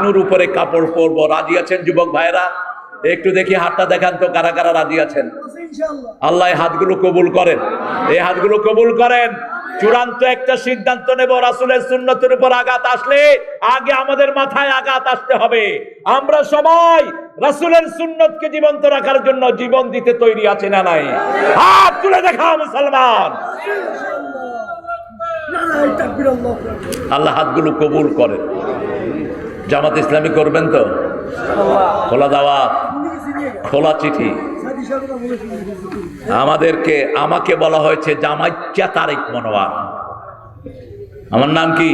ঢাকনুর উপরে কাপড় পরবো। রাজি আছেন যুবক ভাইরা একটু দেখি হাতটা দেখান তো কারা কারা রাজি আছেন? আল্লাহ হাতগুলো কবুল করেন। এই হাতগুলো কবুল করেন। চূড়ান্ত একটা সিদ্ধান্ত নেব। রাসুলের সুন্নতের উপর আঘাত আসলে আগে আমাদের মাথায় আঘাত আসতে হবে। আমরা সবাই রাসুলের সুন্নতকে জীবন্ত রাখার জন্য জীবন দিতে তৈরি আছে না নাই? হাত তুলে দেখা মুসলমান। আল্লাহ হাতগুলো কবুল করেন। জামাত ইসলামী করবেন তো? খোলা দাওয়াত খোলা চিঠি। আমাদেরকে, আমাকে বলা হয়েছে জামাইচ্চা তারিক মনোয়ার। আমার নাম কি?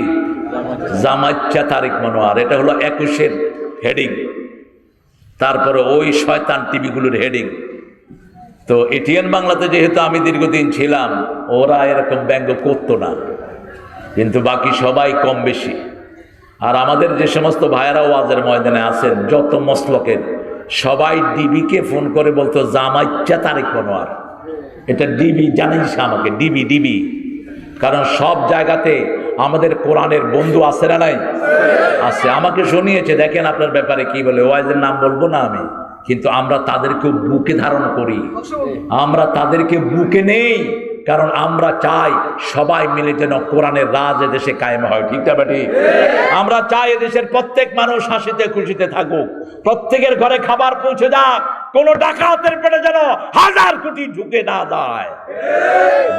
জামাইচ্চা তারিক মনোয়ার। এটা হলো একুশের হেডিং। তারপরে ওই শয়তান টিভিগুলোর হেডিং। তো এটিএন বাংলাতে যেহেতু আমি দীর্ঘদিন ছিলাম, ওরা এরকম ব্যঙ্গ করতো না। কিন্তু বাকি সবাই কম বেশি। আর আমাদের যে সমস্ত ভাইয়েরা ওয়াজের ময়দানে আছেন, যত মসলকের, সবাই ডিবিকে ফোন করে বলতো জামাইচ্চা তারিখ মনোয়ার এটা ডিবি, জানিস আমাকে, ডিবি ডিবি। কারণ সব জায়গাতে আমাদের কোরআনের বন্ধু আছে না নাই? আছে। আমাকে শুনিয়েছে, দেখেন আপনার ব্যাপারে কি বলে, ওয়াইজের নাম বলব না আমি, কিন্তু আমরা তাদেরকে বুকে ধারণ করি। আমরা তাদেরকে বুকে নেই। কারণ আমরা চাই সবাই মিলে যেন কোরআনের রাজ এদেশে কায়েম হয়। ঠিক না বেটি? আমরা চাই এদেশের প্রত্যেক মানুষ হাসিতে খুশিতে থাকুক। প্রত্যেকের ঘরে খাবার পৌঁছে যাক। কোন ডাকাতের পেটে যেন হাজার কোটি ঢুকে না যায়।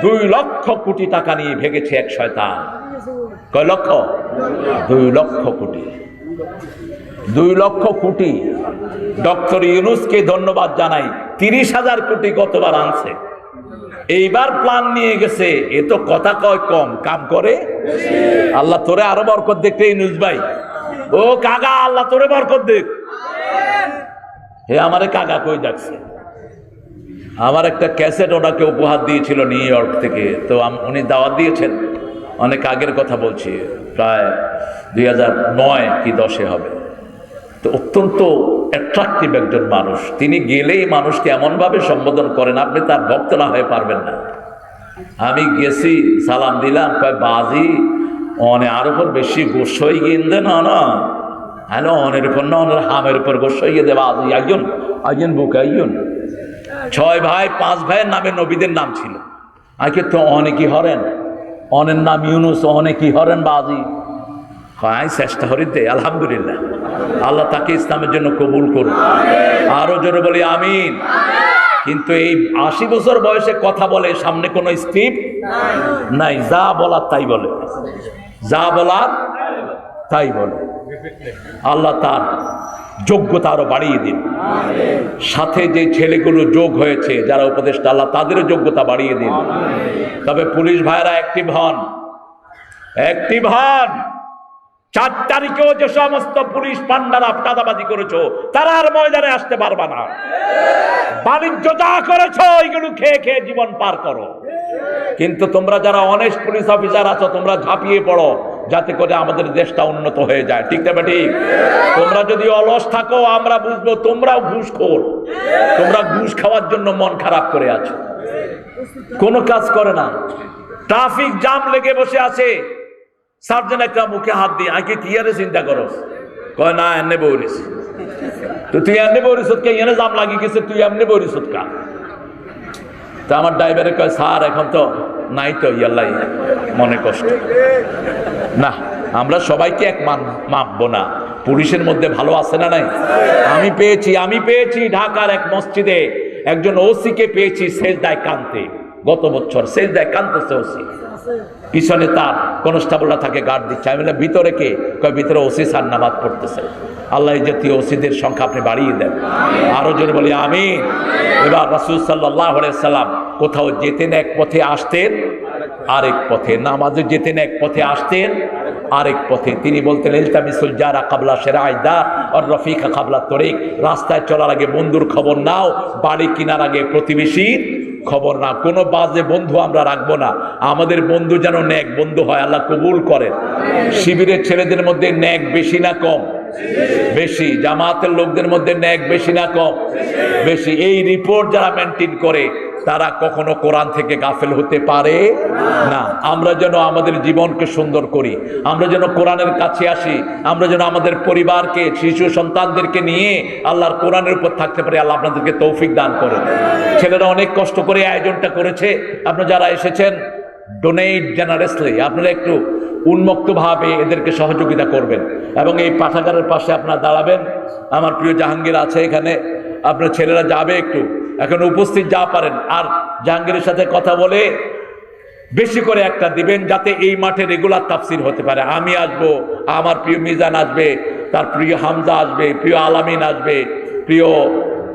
দুই লক্ষ কোটি টাকা নিয়ে ভেগেছে এক শয়তান। কয় লক্ষ? দুই লক্ষ কোটি। দুই লক্ষ কোটি। ডক্টর ইউনুসকে ধন্যবাদ জানাই। তিরিশ হাজার কোটি গতবার আনছে। এইবার প্ল্যান নিয়ে গেছে, এ তো কথা কয় কম, কাম করে? আল্লাহ তোরে আরও বরকত দেখতে ইউনুস ভাই। ও কাগা আল্লাহ তোরে বরকত দেখ হে আমারে কাগা কই যাচ্ছে? আমার একটা ক্যাসেট ওনাকে উপহার দিয়েছিল নিউ ইয়র্ক থেকে, তো উনি দাওয়াত দিয়েছেন। অনেক আগের কথা বলছি, প্রায় দুই হাজার নয় কি দশে হবে। তো অত্যন্ত অ্যাট্রাকটিভ একজন মানুষ। তিনি গেলেই মানুষকে এমনভাবে সম্বোধন করেন, আপনি তার ভক্ত না হয়ে পারবেন না। আমি গেছি, সালাম দিলাম, কয়, বাজি, অনে আর উপর বেশি গোসই গিয়ে না না। হ্যালো অনের উপর না, অনের হামের উপর গোসই গিয়ে দেবা আজি একজন একজন বুক একজন ছয় ভাই, পাঁচ ভাইয়ের নামে নবীদের নাম ছিল। আগে তো অনেকই হরেন? অনের নাম ইউনুস অনেকই হরেন, বাজি? হয় চেষ্টা হরিতে আলহামদুলিল্লাহ। আল্লাহ তাকে ইসলামের জন্য কবুল করুন। আরও জোরে বলি, আমিন। কিন্তু এই আশি বছর বয়সে কথা বলে, সামনে কোনো স্ক্রিপ্ট নাই। যা বলার তাই বলে। যা বলার তাই বলে। আল্লাহ তার যোগ্যতা আরও বাড়িয়ে দিন। সাথে যে ছেলেগুলো যোগ হয়েছে, যারা উপদেষ্টা, আল্লাহ তাদেরও যোগ্যতা বাড়িয়ে দিন। তবে পুলিশ ভাইরা অ্যাক্টিভ হন। অ্যাক্টিভ হন। চার তারিখেও যে সমস্ত পুলিশ পান্ডারা চাঁদাবাজি করেছ, তারা আর ময়দানে আসতে পারবে না। বাণিজ্য যা করেছ, ওইগুলো খেয়ে খেয়ে জীবন পার করো। কিন্তু তোমরা যারা অনেস্ট পুলিশ অফিসার আছো, তোমরা ঝাঁপিয়ে পড়ো, যাতে করে আমাদের দেশটা উন্নত হয়ে যায়। ঠিক না ঠিক তোমরা যদি অলস থাকো, আমরা বুঝব তোমরাও ঘুষখোর। তোমরা ঘুষ খাওয়ার জন্য মন খারাপ করে আছো। কোনো কাজ করে না। ট্রাফিক জাম লেগে বসে আছে। সার্জন একটা মুখে হাত দিয়ে, আগে কি চিন্তা করো? কয়, না এনে বৌরিস তো তুই এমনি বৌরিস এনে জাম লাগি গেছে, তুই এমনি বৌরিস কা? তা আমার ড্রাইভারে কয়, স্যার, এখন তো নাই তো, ইয়াল্লাই, মনে কষ্ট। না, আমরা সবাইকে এক মান, মাপবো না। পুলিশের মধ্যে ভালো আছে না নাই? আমি পেয়েছি আমি পেয়েছি ঢাকার এক মসজিদে। একজন ওসিকে পেয়েছি শেষ দায় কানতে। গত বছর সেজদায় কানতেছে ওসি। পিছনে তার কনস্টেবলরা তাকে গার্ড দিচ্ছে। আমি ভিতরে কে? কয়, ভিতরে ওসি সার নামাজ পড়তেছে। আল্লাহ জাতীয় ওসিদের সংখ্যা আপনি বাড়িয়ে দেন। আরও জোরে বলি আমি এবার রাসুল সাল্লাহ সাল্লাম কোথাও যেতেন এক পথে আসতেন, আরেক পথে। নামাজে যেতেন এক পথে আসতেন, আরেক পথে। তিনি বলতেন, ইলতামিসুল জারা কাবলা সেরাইদা আর রফিকা কাবলা তরিক। রাস্তায় চলার আগে বন্ধুর খবর নাও, বাড়ি কেনার আগে প্রতিবেশীর খবর না, কোনো বাজে বন্ধু আমরা রাখব না। আমাদের বন্ধু যেন ন্যাক বন্ধু হয়, আল্লাহ কবুল করেন। শিবিরের ছেলেদের মধ্যে ন্যাক বেশি না কম? বেশি। জামাতের লোকদের মধ্যে ন্যাক বেশি না কম? বেশি। এই রিপোর্ট যারা মেনটেন করে তারা কখনো কোরআন থেকে গাফেল হতে পারে না। আমরা যেন আমাদের জীবনকে সুন্দর করি, আমরা যেন কোরআনের কাছে আসি, আমরা যেন আমাদের পরিবারকে, শিশু সন্তানদেরকে নিয়ে আল্লাহর কোরআনের উপর থাকতে পারি, আল্লাহ আপনাদেরকে তৌফিক দান করেন। ছেলেরা অনেক কষ্ট করে আয়োজনটা করেছে। আপনারা যারা এসেছেন ডোনেট জেনারেসলি আপনারা একটু উন্মুক্তভাবে এদেরকে সহযোগিতা করবেন এবং এই পাঠাগারের পাশে আপনারা দাঁড়াবেন। আমার প্রিয় জাহাঙ্গীর আছে এখানে। আপনার ছেলেরা যাবে একটু। এখন উপস্থিত যা পারেন। আর জাহাঙ্গীরের সাথে কথা বলে বেশি করে একটা দিবেন যাতে এই মাঠে রেগুলার তাফসির হতে পারে। আমি আসব, আমার প্রিয় মিজান আসবে, তার প্রিয় হামজা আসবে, প্রিয় আলামিন আসবে, প্রিয়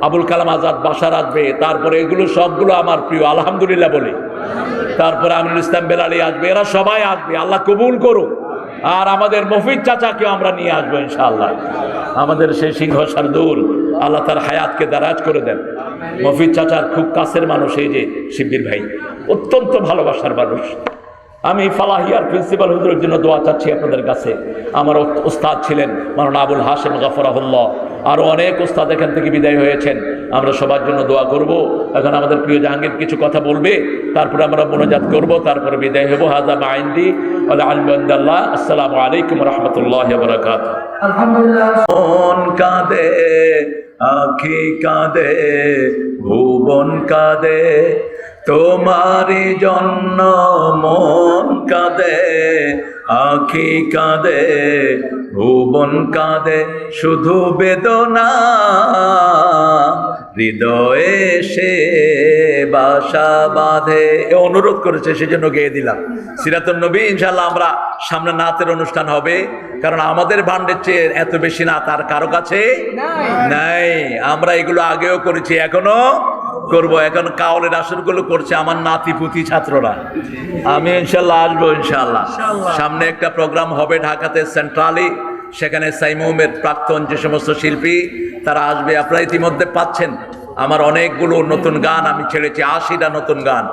আবুল কালাম আজাদ বাসার আসবে, তারপরে এগুলো সবগুলো আমার প্রিয়, আলহামদুলিল্লাহ বলি। তারপরে আমিনুল ইসলাম বেলালি আসবে, এরা সবাই আসবে, আল্লাহ কবুল করুক। আর আমাদের মফিদ চাচাকেও আমরা নিয়ে আসব ইনশাআল্লাহ। আমাদের সেই সিংহ শার্দুল আল্লাহ তার হায়াতকে দারাজ করে দেন। মফিদ চাচার খুব কাছের মানুষ এই যে শিবির ভাই। অত্যন্ত ভালোবাসার মানুষ। আমি ফালাহিয়ার প্রিন্সিপাল হুজুরের জন্য দোয়া চাচ্ছি আপনাদের কাছে। আমার ওস্তাদ ছিলেন মারানা আবুল হাসেম গাফরাহুল্লাহ। আরও অনেক ওস্তাদ এখান থেকে বিদায় হয়েছেন। আমরা সবার জন্য দোয়া করব। এখন আমাদের প্রিয় জাহাঙ্গীর কিছু কথা বলবে। তারপরে আমরা মনোজাত করব। তারপরে বিদায় হব। হাজা মাইন্দি আলহামদুলিল্লাহ আসসালামু আলাইকুম রহমতুল্লাহ বরকাত আলহামদুলিল্লাহ। আখি কাঁদে ভুবন কাঁদে তোমারই জন্য মন কাঁদে আখি কাঁদে ভুবন কাঁদে শুধু বেদনা। হৃদয়ে সে বাসা বাঁধে। অনুরোধ করেছে সেজন্য গেয়ে দিলাম। সিরাতুল নবী ইনশাল্লাহ আমরা সামনে নাতের অনুষ্ঠান হবে। কারণ আমাদের ভান্ডের চেয়ে এত বেশি না তার কারও কাছে নাই। আমরা এগুলো আগেও করেছি এখনও করব। এখন কাওলের আসরগুলো করছে আমার নাতি পুতি ছাত্ররা। আমি ইনশাল্লাহ আসব ইনশাল্লাহ। সামনে একটা প্রোগ্রাম হবে ঢাকাতে সেন্ট্রালি সেখানে সাইমুমের প্রাক্তন যে সমস্ত শিল্পী তারা আসবে। আপনারা ইতিমধ্যে পাচ্ছেন। আমার অনেকগুলো নতুন গান আমি ছেড়েছি আশিটা নতুন গান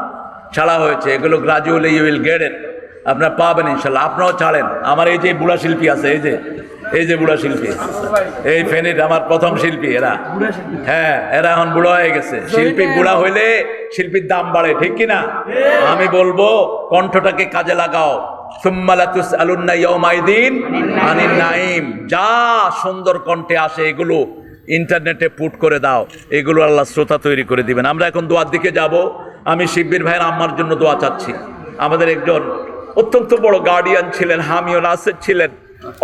ছাড়া হয়েছে। এগুলো gradually you will get it আপনারা পাবেন ইনশাল্লাহ। আপনারাও ছাড়েন। আমার এই যে বুড়া শিল্পী আছে এই যে এই যে বুড়া শিল্পী, এই ফেনির আমার প্রথম শিল্পী, এরা। হ্যাঁ এরা এখন বুড়া হয়ে গেছে। শিল্পী বুড়া হইলে শিল্পীর দাম বাড়ে, ঠিক কি না আমি বলব, কণ্ঠটাকে কাজে লাগাও। যা সুন্দর কণ্ঠে আসে, এগুলো ইন্টারনেটে পুট করে দাও। এগুলো আল্লাহ শ্রোতা তৈরি করে দিবেন। আমরা এখন দোয়ার দিকে যাব। আমি শিব্বির ভাইয়ের আম্মার জন্য দোয়া চাচ্ছি। আমাদের একজন অত্যন্ত বড় গার্ডিয়ান ছিলেন হামিও নাসের ছিলেন।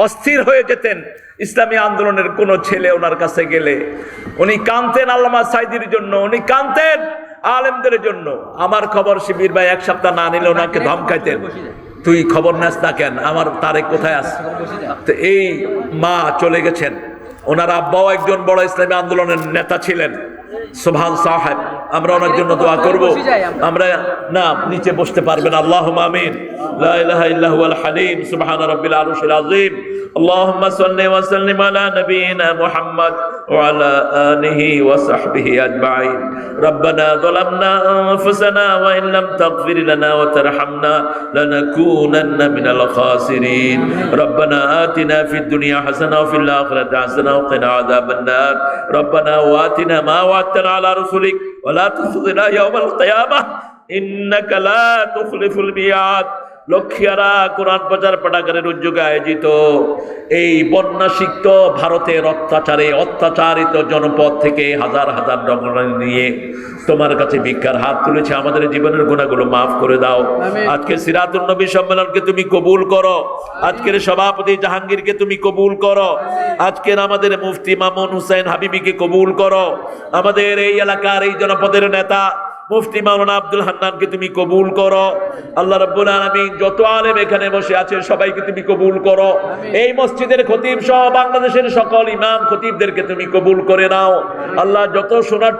অস্থির হয়ে যেতেন। ইসলামী আন্দোলনের কোন ছেলে ওনার কাছে গেলে, উনি কানতেন আল্লামা সাইদির জন্য, উনি কানতেন আলেমদের জন্য। আমার খবর শিবির ভাই এক সপ্তাহ না নিলে ওনাকে ধমকাইতেন। তুই খবর নাস না কেন? আমার তারেক কোথায় আছে? তো এই মা চলে গেছেন। ওনার আব্বাও একজন বড় ইসলামী আন্দোলনের নেতা ছিলেন। সোভান সাহেব, আমরা ওনার জন্য দোয়া করব। আমরা না, নিচে বসতে পারবেন। আল্লাহ আমিন। لا إله إلا هو الحليم. سبحان رب العرش العظيم. اللهم صل وسلم على نبينا محمد وعلى آله وصحبه أجمعين. ربنا ظلمنا أنفسنا وإن لم تغفر لنا وترحمنا لنكونن من الخاسرين. ربنا آتنا في الدنيا حسنة وفي الآخرة حسنة وقنا عذاب النار. ربنا وآتنا ما وعدتنا على رسلك ولا تخزنا يوم القيامة. إنك لا تخلف الميعاد. লক্ষ্মীয়ারা কোরআন প্রচার পাঠাগারের উদ্যোগে আয়োজিত এই বন্যাসিক্ত ভারতের অত্যাচারে অত্যাচারিত জনপদ থেকে হাজার হাজার ডগর নিয়ে তোমার কাছে ভিক্ষার হাত তুলেছে। আমাদের জীবনের গুণাগুলো মাফ করে দাও। আজকে সিরাতুল নবী সম্মেলনকে তুমি কবুল করো। আজকের সভাপতি জাহাঙ্গীরকে তুমি কবুল করো। আজকের আমাদের মুফতি মামুন হুসাইন হাবিবিকে কবুল করো। আমাদের এই এলাকার এই জনপদের নেতা মুফতি মাওলানা আব্দুল হান্নানকে তুমি কবুল করো। আল্লাহ রাব্বুল আলামিন যত আলেম এখানে বসে আছে সবাইকে তুমি কবুল করো। এই মসজিদের খতিব সহ বাংলাদেশের সকল ইমাম খতিবদেরকে তুমি কবুল করে নাও। আল্লাহ যত সোনার